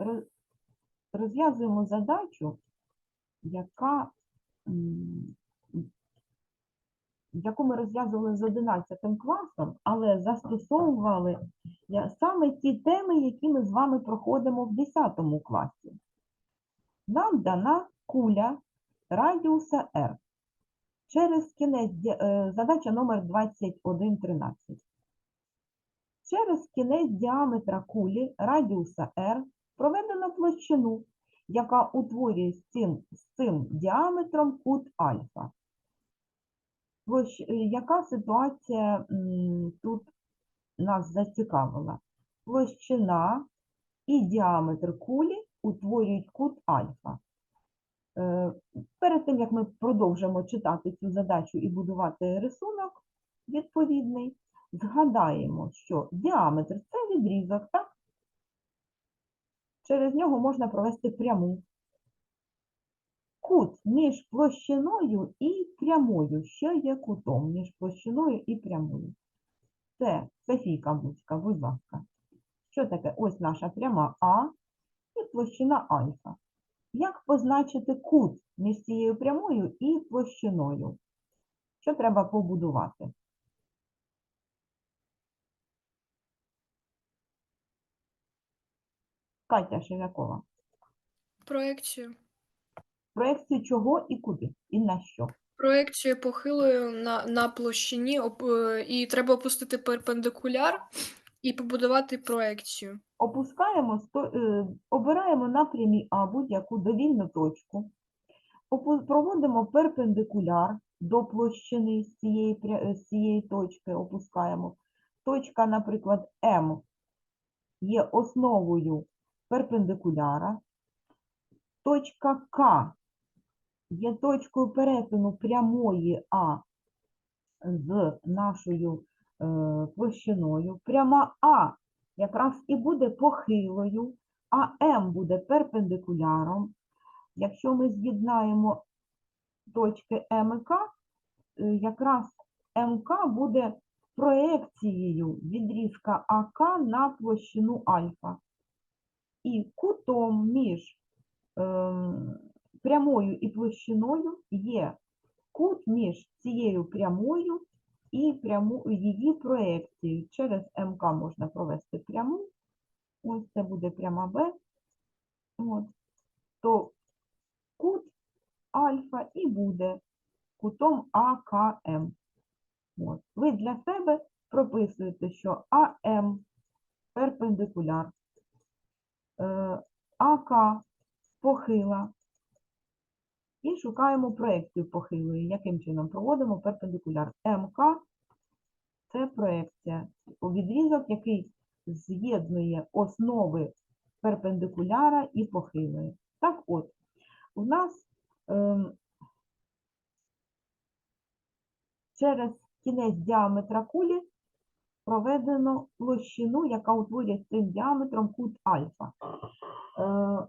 роз- розв'язуємо задачу, яка, яку ми розв'язували з 11 класом, але застосовували саме ті теми, які ми з вами проходимо в 10 класі. Нам дана куля радіуса R. Через кінець е, задача номер 2113. Через кінець діаметра кулі радіуса R проведено площину, яка утворює з цим, з цим діаметром кут альфа. Площ- е, Яка ситуація м, тут нас зацікавила? Площина і діаметр кулі утворюють кут альфа. Е, Перед тим, як ми продовжимо читати цю задачу і будувати рисунок відповідний, згадаємо, що діаметр це відрізок, так? Через нього можна провести пряму. Кут між площиною і прямою. Що є кутом між площиною і прямою? Це Софійка Буцька, будь ласка. Що таке? Ось наша пряма А і площина альфа. Як позначити кут між цією прямою і площиною? Що треба побудувати? Катя Шевякова. Проекцію. Проекцію чого і куди? І на що? Проекцію похилою на, на площині оп- е, і треба опустити перпендикуляр і побудувати проекцію. Опускаємо, сто- е, обираємо на прямій А будь-яку довільну точку, опу- проводимо перпендикуляр до площини з цієї, е, з цієї точки, опускаємо. Точка, наприклад, М є основою перпендикуляра. Точка К є точкою перетину прямої А з нашою е, площиною. Пряма А якраз і буде похилою, а М буде перпендикуляром. Якщо ми з'єднаємо точки М і К, е, якраз МК буде проекцією відрізка АК на площину альфа. І кутом між ем, прямою і площиною є кут між цією прямою і пряму, її проекцією. Через МК можна провести пряму. Ось це буде пряма Б. От. То кут альфа і буде кутом АКМ. От. Ви для себе прописуєте, що АМ перпендикуляр, АК похила. І шукаємо проекцію похилої. Яким чином проводимо перпендикуляр? МК це проекція. У відрізок, який з'єднує основи перпендикуляра і похилої. Так от, у нас ем, через кінець діаметра кулі проведено площину, яка утворює цим діаметром кут альфа. Е,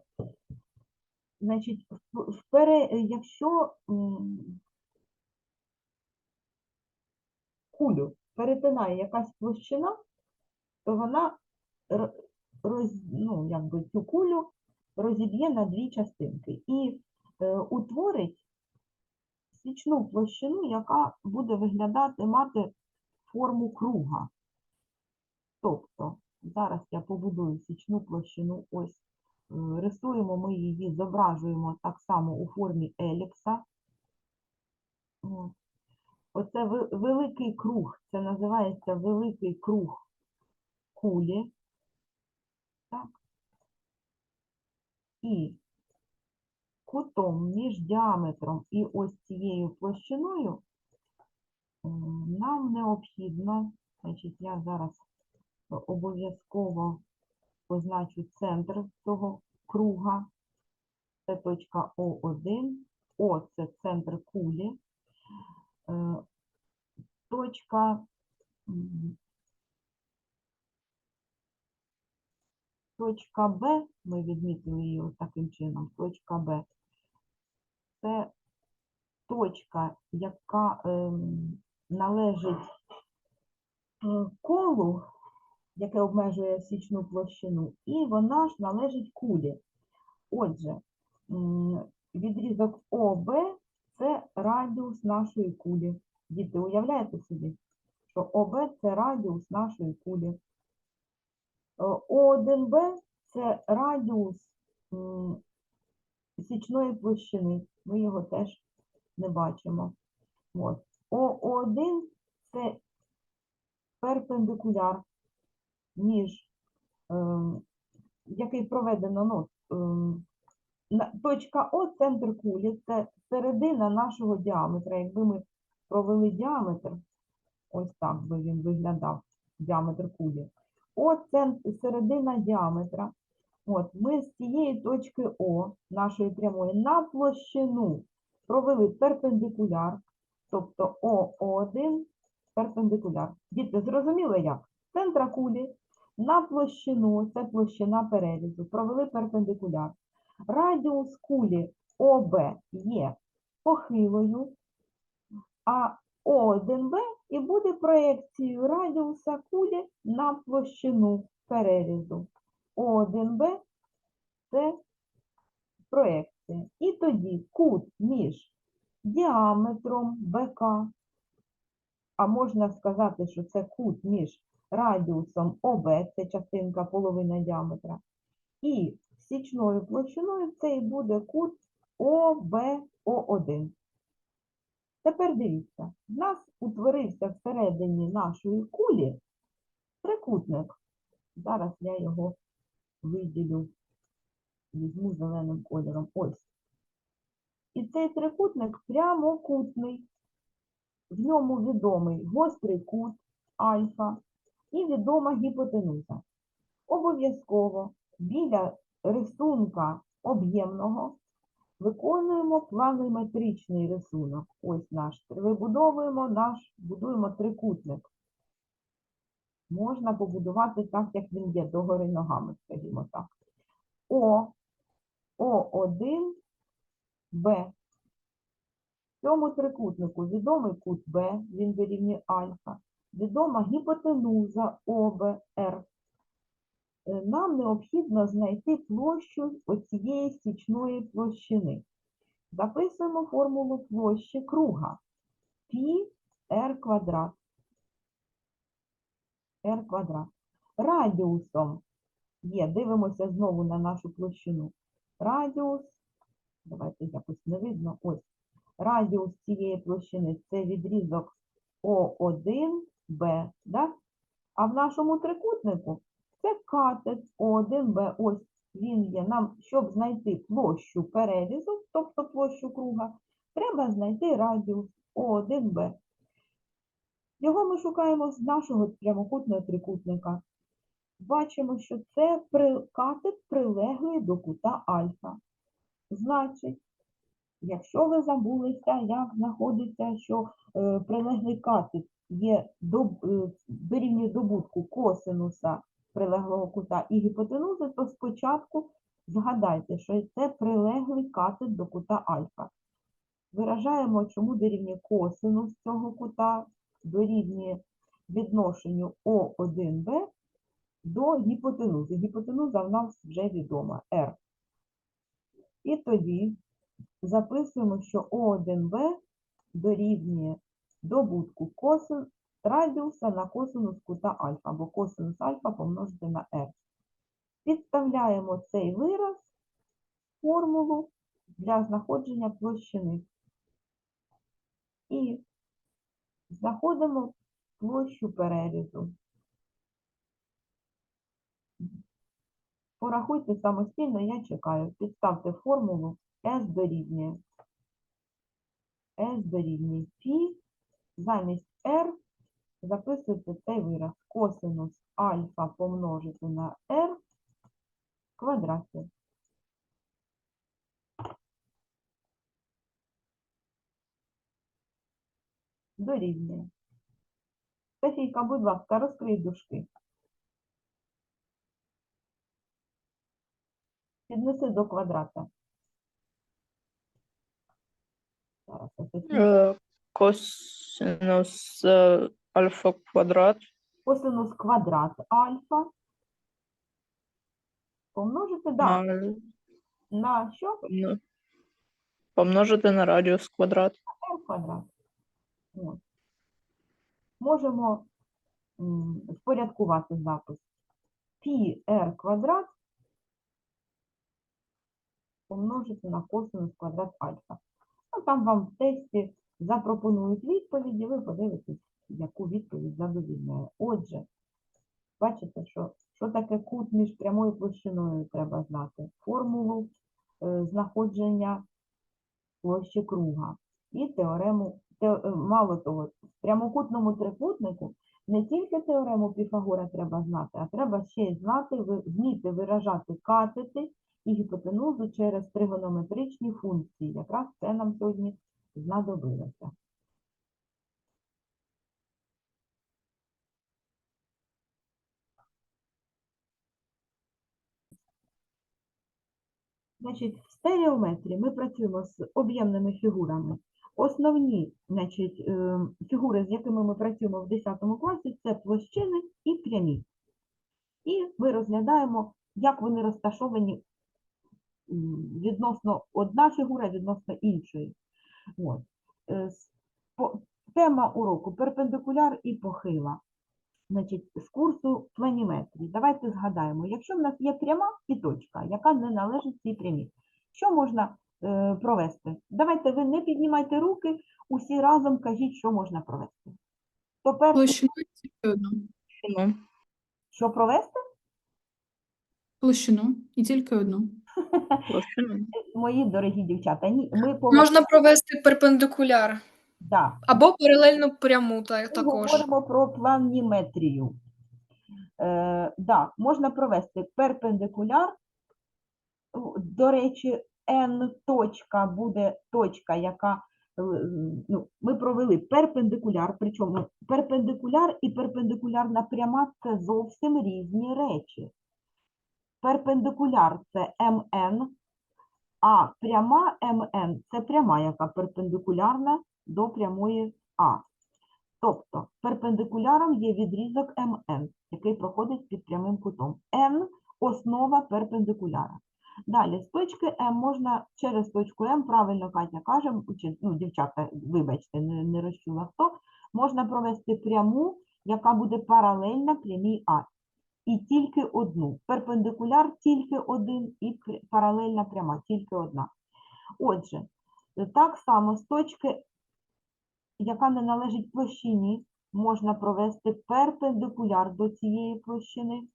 Значить, впере, якщо кулю перетинає якась площина, то вона роз, ну, якби цю кулю розіб'є на дві частинки і е, утворить свічну площину, яка буде виглядати, мати форму круга. Тобто, зараз я побудую січну площину, ось е, рисуємо ми її, зображуємо так само у формі еліпса. Оце великий круг, це називається великий круг кулі. Так. І кутом між діаметром і ось цією площиною нам необхідно, значить, я зараз обов'язково позначу центр цього круга. Це точка О1, О це центр кулі. Е, Точка точка Б, ми відмітили її ось таким чином, точка Б. Це точка, яка ем, належить е, колу яке обмежує січну площину, і вона ж належить кулі. Отже, відрізок ОБ це радіус нашої кулі. Діти, уявляєте собі, що ОБ це радіус нашої кулі. Е, О1Б це радіус січної площини. Ми його теж не бачимо. От. О1 це перпендикуляр між, ем, який проведено ну, ем, точка О, центр кулі, це середина нашого діаметра. Якби ми провели діаметр, ось так би він виглядав, діаметр кулі. О, центр, середина діаметра. От, ми з цієї точки О, нашої прямої, на площину провели перпендикуляр, тобто ОО1 перпендикуляр. Діти, зрозуміли як? Центра кулі на площину, це площина перерізу, провели перпендикуляр. Радіус кулі ОБ є похилою, а О1Б і буде проекцією радіуса кулі на площину перерізу. О1Б це проекція. І тоді кут між діаметром БК, а можна сказати, що це кут між радіусом ОБ, це частинка половина діаметра, і січною площиною це і буде кут ОБО1. Тепер дивіться, в нас утворився всередині нашої кулі трикутник. Зараз я його виділю, візьму зеленим кольором. Ось. І цей трикутник прямокутний. В ньому відомий гострий кут альфа і відома гіпотенуза. Обов'язково біля рисунка об'ємного виконуємо планометричний рисунок. Ось наш. Вибудовуємо наш, будуємо трикутник. Можна побудувати так, як він є, догори ногами, скажімо так. О, О1, Б. В цьому трикутнику відомий кут Б, він дорівнює альфа, відома гіпотенуза ОБР. Е, Нам необхідно знайти площу оцієї січної площини. Записуємо формулу площі круга. Пі r квадрат. r квадрат. Радіусом є, дивимося знову на нашу площину. Радіус, давайте якось не видно, ось. Радіус цієї площини це відрізок О1Б, да? а в нашому трикутнику це катет О1Б. Ось він є. Нам, щоб знайти площу перерізу, тобто площу круга, треба знайти радіус О1Б. Його ми шукаємо з нашого прямокутного трикутника. Бачимо, що це катет прилеглий до кута альфа. Значить, якщо ви забулися, як знаходиться, що е, прилеглий катет є е, дорівнює добутку косинуса прилеглого кута і гіпотенузи, то спочатку згадайте, що це прилеглий катет до кута альфа. Виражаємо, чому дорівнює косинус цього кута, дорівнює відношенню О1Б до гіпотенузи. Гіпотенуза в нас вже відома R. І тоді записуємо, що О1Б дорівнює добутку косин радіуса на косинус кута альфа, або косинус альфа помножити на R. Підставляємо цей вираз формулу для знаходження площини. І знаходимо площу перерізу. Порахуйте самостійно, я чекаю. Підставте формулу S дорівнює. S дорівнює Фі. Замість R записуйте цей вираз. Косинус альфа помножити на R в квадраті. Дорівнює. Софійка, будь ласка, розкрий дужки. Піднеси до квадрата. Зараз. Е, Косинус е, альфа квадрат косинус квадрат альфа помножити да, На, на що? помно- помножити на радіус квадрат. r квадрат. От. Можемо м, впорядкувати запис. Пі r квадрат помножити на косинус квадрат альфа. Ну, там вам в тесті запропонують відповіді, ви подивитесь, яку відповідь задовільняє. Отже, бачите, що, що таке кут між прямою площиною треба знати. Формулу е, знаходження площі круга і теорему, те, е, мало того, в прямокутному трикутнику не тільки теорему Піфагора треба знати, а треба ще й знати, вміти виражати катети і гіпотенузу через тригонометричні функції. Якраз це нам сьогодні знадобилося. Значить, в стереометрії ми працюємо з об'ємними фігурами. Основні значить, е, фігури, з якими ми працюємо в 10 класі, це площини і прямі. І ми розглядаємо, як вони розташовані відносно одна фігура відносно іншої. От. Е, Тема уроку перпендикуляр і похила. Значить, з курсу планіметрії. Давайте згадаємо, якщо в нас є пряма і точка, яка не належить цій прямій, що можна е, провести? Давайте ви не піднімайте руки, усі разом кажіть, що можна провести. То перше, Площину і що провести? Площину і тільки одну. площину. Мої дорогі дівчата, ні, ми повинні, Можна провести перпендикуляр да, або паралельну пряму та- Ми також. говоримо про планіметрію. Е, да, можна провести перпендикуляр. До речі, n точка буде точка, яка е, ну, ми провели перпендикуляр, причому перпендикуляр і перпендикулярна пряма це зовсім різні речі. Перпендикуляр це mn, а пряма mn це пряма, яка перпендикулярна до прямої А. Тобто перпендикуляром є відрізок МН, який проходить під прямим кутом. N – основа перпендикуляра. Далі, з точки М можна через точку М, правильно Катя каже, ну, дівчата, вибачте, не, не розчула хто, можна провести пряму, яка буде паралельна прямій А. І тільки одну. Перпендикуляр тільки один і паралельна пряма, тільки одна. Отже, так само з точки яка не належить площині, можна провести перпендикуляр до цієї площини.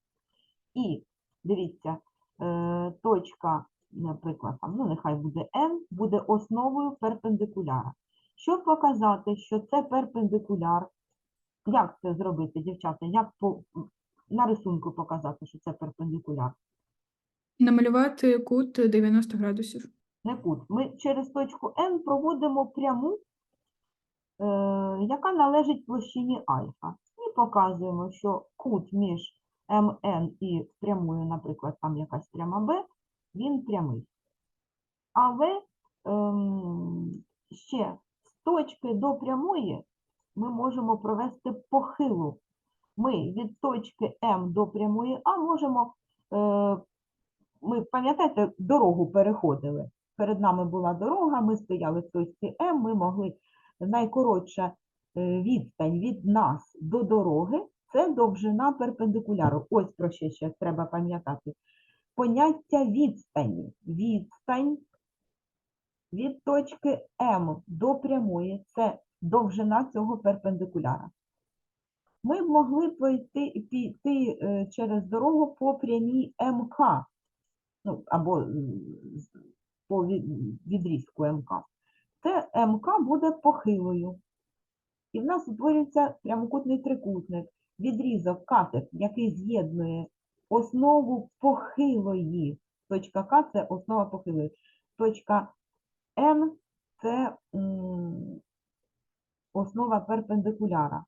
І, дивіться, е, точка, наприклад, ну, нехай буде N, буде основою перпендикуляра. Щоб показати, що це перпендикуляр, як це зробити, дівчата? Як на рисунку показати, що це перпендикуляр? Намалювати кут 90 градусів. не кут. Ми через точку N проводимо пряму, е, яка належить площині альфа. І показуємо, що кут між МН і прямою, наприклад, там якась пряма Б, він прямий. Але ем, ще з точки до прямої ми можемо провести похилу. Ми від точки М до прямої А можемо, е, ми пам'ятаєте, дорогу переходили. Перед нами була дорога, ми стояли в точці М, ми могли найкоротша е, відстань від нас до дороги це довжина перпендикуляру. Ось про що ще треба пам'ятати. Поняття відстані. Відстань від точки М до прямої це довжина цього перпендикуляра. Ми б могли пройти піти е, через дорогу по прямій МК, ну, або по відрізку МК. Це МК буде похилою. І в нас утворюється прямокутний трикутник. Відрізок катет, який з'єднує основу похилої. Точка К це основа похилої. Точка Н це основа перпендикуляра.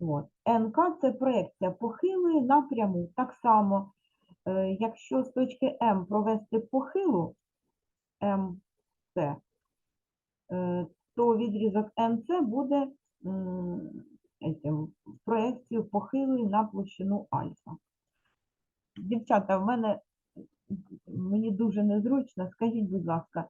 От. НК це проекція похилої на пряму. Так само, е, якщо з точки М провести похилу МС, е, то відрізок НС буде проекцію похилої на площину альфа. Дівчата, в мене мені дуже незручно. Скажіть, будь ласка,